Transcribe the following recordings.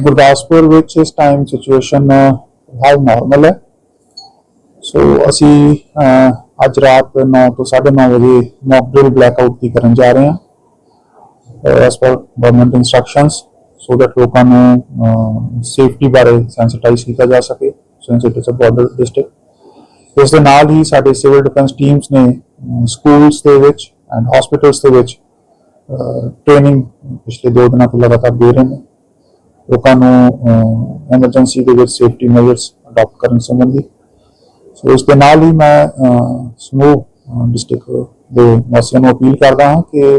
ਗੁਰਦਾਸਪੁਰ ਵਿੱਚ ਇਸ time situation ਹਾਲ normal ਹੈ। ਸੋ ਅਸੀਂ ਅੱਜ ਰਾਤ 9 ਤੋਂ 9:30 ਵਜੇ ਮੌਕ ਡਰਿਲ ਬਲੈਕਆਊਟ ਦੀ ਕਰਨ ਜਾ ਰਹੇ ਹਾਂ as per government instructions so that ਲੋਕਾਂ ਨੂੰ ਸੇਫਟੀ ਬਾਰੇ ਸੈਂਸਿਟਾਈਜ਼ ਕੀਤਾ ਜਾ ਸਕੇ since it is a border district ਇਸ ਦੇ ਨਾਲ ਹੀ ਸਾਡੇ ਸਿਵਲ ਡਿਫੈਂਸ ਟੀਮਸ ਨੇ ਸਕੂਲਸ ਦੇ ਵਿੱਚ ਐਂਡ ਹਸਪੀਟਲਸ ਦੇ ਵਿੱਚ ਟ੍ਰੇਨਿੰਗ ਪਿਛਲੇ 2 ਦਿਨਾਂ ਤੋਂ ਲਗਾਤਾਰ ਦੇ ਰਹੇ ਨੇ। ਲੋਕਾਂ ਨੂੰ ਐਮਰਜੈਂਸੀ ਦੇ ਵਿੱਚ ਸੇਫਟੀ ਮੈਜਰਸ ਅਡਾਪਟ ਕਰਨ ਸੰਬੰਧੀ। ਸੋ ਇਸ ਦੇ ਨਾਲ ਹੀ ਮੈਂ ਸਮੂਹ ਡਿਸਟ੍ਰਿਕਟ ਦੇ ਵਾਸੀਆਂ ਨੂੰ ਅਪੀਲ ਕਰਦਾ ਹਾਂ ਕਿ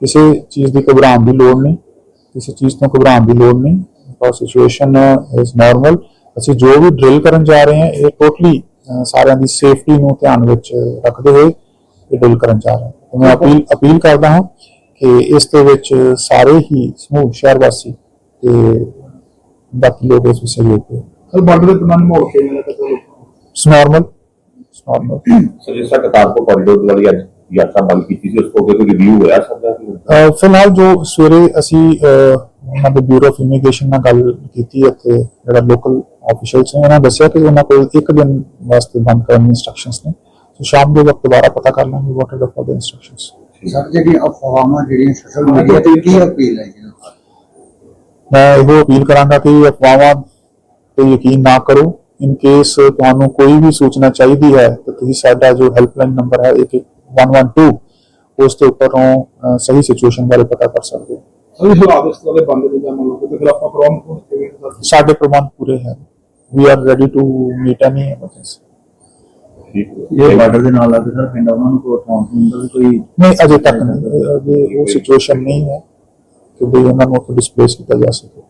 ਕਿਸੇ ਚੀਜ਼ ਦੀ ਘਬਰਾਉਣ ਦੀ ਲੋੜ ਨਹੀਂ। ਕਿਸੇ ਚੀਜ਼ ਤੋਂ ਘਬਰਾਉਣ ਦੀ ਲੋੜ ਨਹੀਂ। ਬਿਕੋਜ਼ ਸਿਚੁਏਸ਼ਨ ਇਜ਼ ਨਾਰਮਲ ਅਸੀਂ ਜੋ ਵੀ ਡਰਿਲ ਕਰਨ ਜਾ ਰਹੇ ਹਾਂ, ਇਹ ਟੋਟਲੀ ਸਾਰਿਆਂ ਦੀ ਸੇਫਟੀ ਨੂੰ ਧਿਆਨ ਵਿੱਚ ਰੱਖਦੇ ਹੋਏ ਇਹ ਡਰਿਲ ਕਰਨ ਜਾ ਰਹੇ ਹਾਂ। ਮੈਂ ਅਪੀਲ ਅਪੀਲ ਕਰਦਾ ਹਾਂ ਕਿ ਇਸ ਦੇ ਵਿੱਚ ਸਾਰੇ ਹੀ ਸਮੂਹ, ਸ਼ਹਿਰ ਵਾਸੀ ਤੇ ਬਾਕੀ ਲੋਕ ਇਸ ਸਹਿਯੋਗ ਕਰੋ। ਸਰ ਬਾਰਡਰ ਦੇ ਪ੍ਰਬੰਧ ਮਾਹੌਲ ਕਿਵੇਂ ਦਾ ਕਦੋਂ it's normal it's normal so ਜਿਸ ਤਰ੍ਹਾਂ ਕਰਤਾਰਪੁਰ ਕੋਰੀਡੋਰ ਵਾਲੀ ਅੱਜ ਯਾਤਰਾ ਬੰਦ ਕੀਤੀ ਸੀ ਉਸ ਅੱਗੇ ਕੋਈ ਰਿਵਿਊ ਹੋਇਆ ਸਰ ਦਾ? ਕਿ ਅਹ ਫਿਲਹਾਲ ਜੋ ਸਵੇਰੇ ਅਸੀਂ ਉਹਨਾਂ ਦੇ ਬਿਊਰੋ ਆਫ ਇਮੀਗ੍ਰੇਸ਼ਨ ਨਾਲ ਗੱਲ ਕੀਤੀ ਇੱਥੇ ਜਿਹੜਾ ਲੋਕਲ ਆਫੀਸ਼ੀਅਲਸ ਨੇ ਉਹਨਾਂ ਦੱਸਿਆ ਕਿ ਉਹਨਾਂ ਕੋਲ ਇੱਕ ਦਿਨ ਵਾਸਤੇ ਬੰਦ ਕਰਨ ਦੀ ਇਨਸਟਰਕਸ਼ਨਸ ਨੇ। ਸੋ ਸ਼ਾਮ ਦੇ ਵਕਤ ਦੁਬਾਰਾ ਪਤਾ ਕਰ ਲਾਂਗੇ what are the further instructions sir ਜਿਹੜੀ ਅਫਵਾਹਾਂ ਜਿਹੜੀਆਂ ਸੋਸ਼ਲ ਮੀਡੀਆ ਤੇ ਕੀ ਅਪੀਲ ਹੈ ਮੈਂ ਇਹੋ ਅਪੀਲ ਕਰਾਂਗਾ ਕਿ ਅਫਵਾਹਾਂ ਤੇ ਯਕੀਨ ਨਾ ਕਰੋ ਇਨ ਕੇਸ ਤੁਹਾਨੂੰ ਕੋਈ ਵੀ ਸੂਚਨਾ ਚਾਹੀਦੀ ਹੈ ਤਾਂ ਤੁਸੀਂ ਸਾਡਾ ਜੋ ਹੈਲਪਲਾਈਨ ਨੰਬਰ ਹੈ 112 ਉਸ ਦੇ ਉੱਪਰੋਂ ਅਹ, ਸਹੀ ਸਿਚੁਏਸ਼ਨ ਬਾਰੇ ਪਤਾ ਕਰ ਸਕਦੇ ਹੋ ਸਰ ਇਹ ਹਾਲਾਤ ਇਸ ਤਰ੍ਹਾਂ ਦੇ ਬੰਦ ਦੇ ਜਾਣ ਲੋਕਾਂ ਦੇ ਖਿਲਾਫ ਪ੍ਰਬੰਧ ਹੋ ਕਿਵੇਂ ਦਾ ਸਾਡੇ ਪ੍ਰਬੰਧ ਪੂਰੇ ਹਨ we are ready to meet any emergency ਇਹ ਬਾਰਡਰ ਦੇ ਨਾਲ ਲੱਗਦੇ ਸਰ ਪਿੰਡ ਉਹਨਾਂ ਨੂੰ ਕੋਈ ਕਾਉਂਸਲਿੰਗ ਦਾ ਵੀ ਕੋਈ ਨਹੀਂ ਅਜੇ ਤੱਕ ਨਹੀਂ ਅਜੇ ਉਹ ਸਿਚੁਏਸ਼ਨ ਨਹੀਂ ਹੈ ਕਿ ਵੀ ਉਹਨਾਂ ਨੂੰ ਉੱਥੇ ਡਿਸਪਲੇਸ ਕੀਤਾ ਜਾ ਸਕੇ